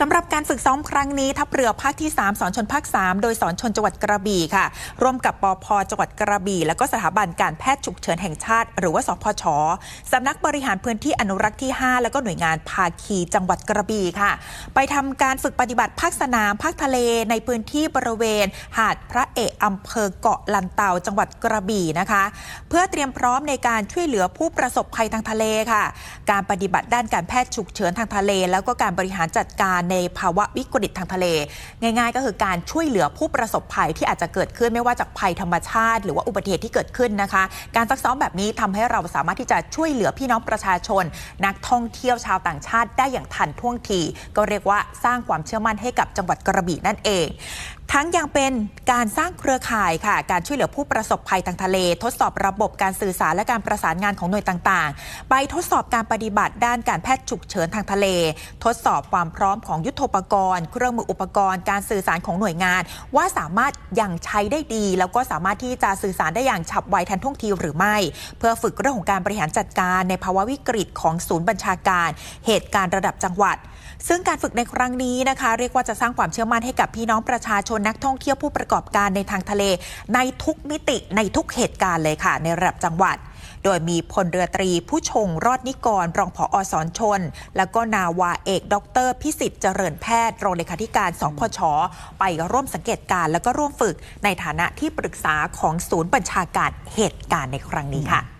สำหรับการฝึกซ้อมครั้งนี้ ทัพเรือภาคที่ 3 สอนชนภาค 3 โดยสอนชนจังหวัดกระบี่ค่ะ ร่วมกับปอพจังหวัดกระบี่ และก็สถาบันการแพทย์ฉุกเฉินแห่งชาติ หรือว่าสพชสำนักบริหารพื้นที่อนุรักษ์ที่ 5 แล้วก็หน่วยงานภาคีจังหวัดกระบี่ค่ะ ไปทำการฝึกปฏิบัติภาคสนามภาคทะเลในพื้นที่บริเวณ หาดพระเอกอำเภอเกาะลันเตาจังหวัดกระบี่นะคะ เพื่อเตรียมพร้อมในการช่วยเหลือผู้ประสบภัยทางทะเลค่ะ การปฏิบัติด้านการแพทย์ฉุกเฉินทางทะเล แล้วก็การบริหารจัดการในภาวะวิกฤตทางทะเล ง่าย ๆ ก็คือการช่วยเหลือผู้ประสบภัยที่อาจจะเกิดขึ้นไม่ว่าจากภัยธรรมชาติ หรือว่าอุบัติเหตุที่เกิดขึ้นนะคะ การซักซ้อมแบบนี้ทำให้เราสามารถที่จะช่วยเหลือพี่น้องประชาชน นักท่องเที่ยวชาวต่างชาติได้อย่างทันท่วงที ก็เรียกว่าสร้างความเชื่อมั่นให้กับจังหวัดกระบี่นั่นเองทั้งยังเป็นการสร้างเครือข่ายค่ะ การช่วยเหลือผู้ประสบภัยทางทะเล ทดสอบระบบการสื่อสารและการประสานงานของหน่วยต่าง ๆ ไปทดสอบการปฏิบัติด้านการแพทย์ฉุกเฉินทางทะเล ทดสอบความพร้อมของของยุทโธปกรณ์ เครื่องมืออุปกรณ์การสื่อสารของหน่วยงาน ว่าสามารถยังใช้ได้ดี แล้วก็สามารถที่จะสื่อสารได้อย่างฉับไวทันท่วงทีหรือไม่ เพื่อฝึกเรื่องของการบริหารจัดการ ในภาวะวิกฤตของศูนย์บัญชาการ เหตุการณ์ระดับจังหวัด ซึ่งการฝึกในครั้งนี้นะคะ เรียกว่าจะสร้างความเชื่อมั่นให้กับพี่น้องประชาชนนักท่องเที่ยวผู้ประกอบการในทางทะเล ในทุกมิติในทุกเหตุการณ์เลยค่ะ ในระดับจังหวัด โดยมีพลเรือตรีผู้ชงรอดนิกรรองผออสอนชน แล้วก็นาวาเอกดร พิสิทธิ์เจริญแพทย์รองเลขาธิการสพช ไปร่วมสังเกตการแล้วก็ร่วมฝึกในฐานะที่ปรึกษาของศูนย์บัญชาการเหตุการณ์ในครั้งนี้ค่ะ